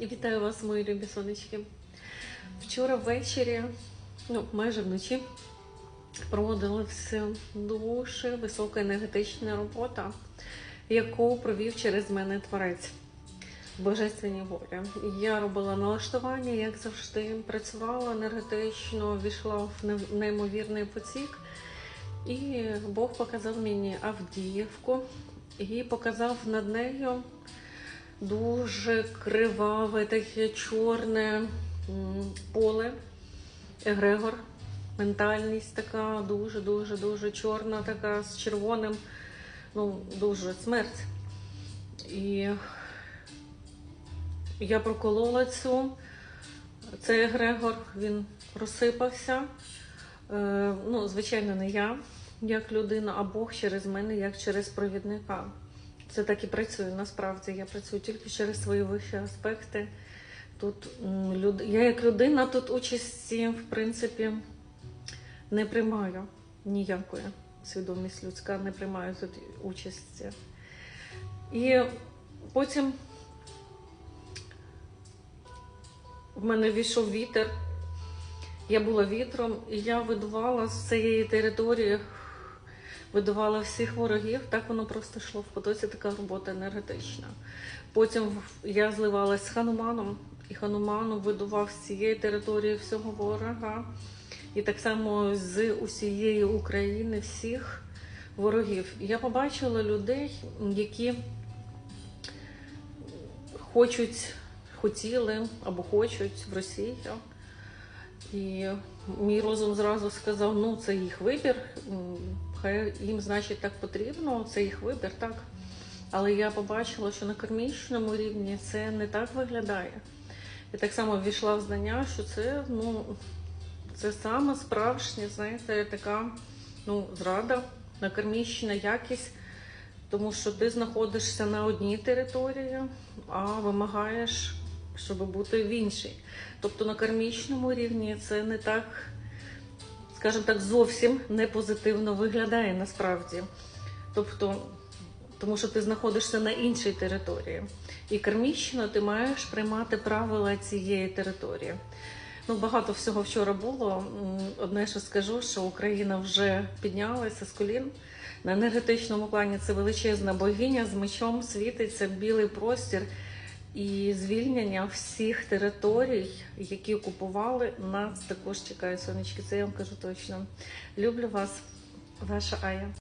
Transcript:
Вітаю вас, мої любі сонечки. Вчора ввечері, ну майже вночі, проводилася дуже висока енергетична робота, яку провів через мене творець в божественній волі. Я робила налаштування, як завжди, працювала енергетично, війшла в неймовірний потік. І Бог показав мені Авдіївку і показав над нею дуже криваве, таке чорне поле. Егрегор. Ментальність така дуже, дуже, дуже чорна, така з червоним, ну, дуже смерть. І я проколола цю. Цей егрегор, він розсипався. Е, ну, звичайно, не я, як людина, а Бог через мене, як через провідника. Це так і працює насправді. Я працюю тільки через свої вищі аспекти. Тут люд... я як людина тут участі, в принципі, не приймаю ніякої. Свідомість людська не приймаю тут участі. І потім в мене війшов вітер. Я була вітром, і я видувала з цієї території, видувала всіх ворогів. Так воно просто йшло в потоці, така робота енергетична. Потім я зливалась з Хануманом, і Хануманом видував з цієї території всього ворога. І так само з усієї України всіх ворогів. Я побачила людей, які хочуть, хотіли або хочуть в Росію. І мій розум зразу сказав: ну це їх вибір, хай їм, значить, так потрібно, це їх вибір, так. Але я побачила, що на кармічному рівні це не так виглядає. І так само ввійшла в знання, що це, ну, це саме справжня, знаєте, така ну, зрада, на кармічна якість, тому що ти знаходишся на одній території, а вимагаєш, щоб бути в іншій. Тобто на кармічному рівні це не так, скажімо так, зовсім не позитивно виглядає насправді. Тобто, тому що ти знаходишся на іншій території. І кармічно ти маєш приймати правила цієї території. Ну, багато всього вчора було. Одне, що скажу, що Україна вже піднялася з колін. На енергетичному плані це величезна богиня з мечом світиться білий простір і звільнення всіх територій, які окупували, нас також чекають сонечки. Це я вам кажу точно. Люблю вас, ваша Ая.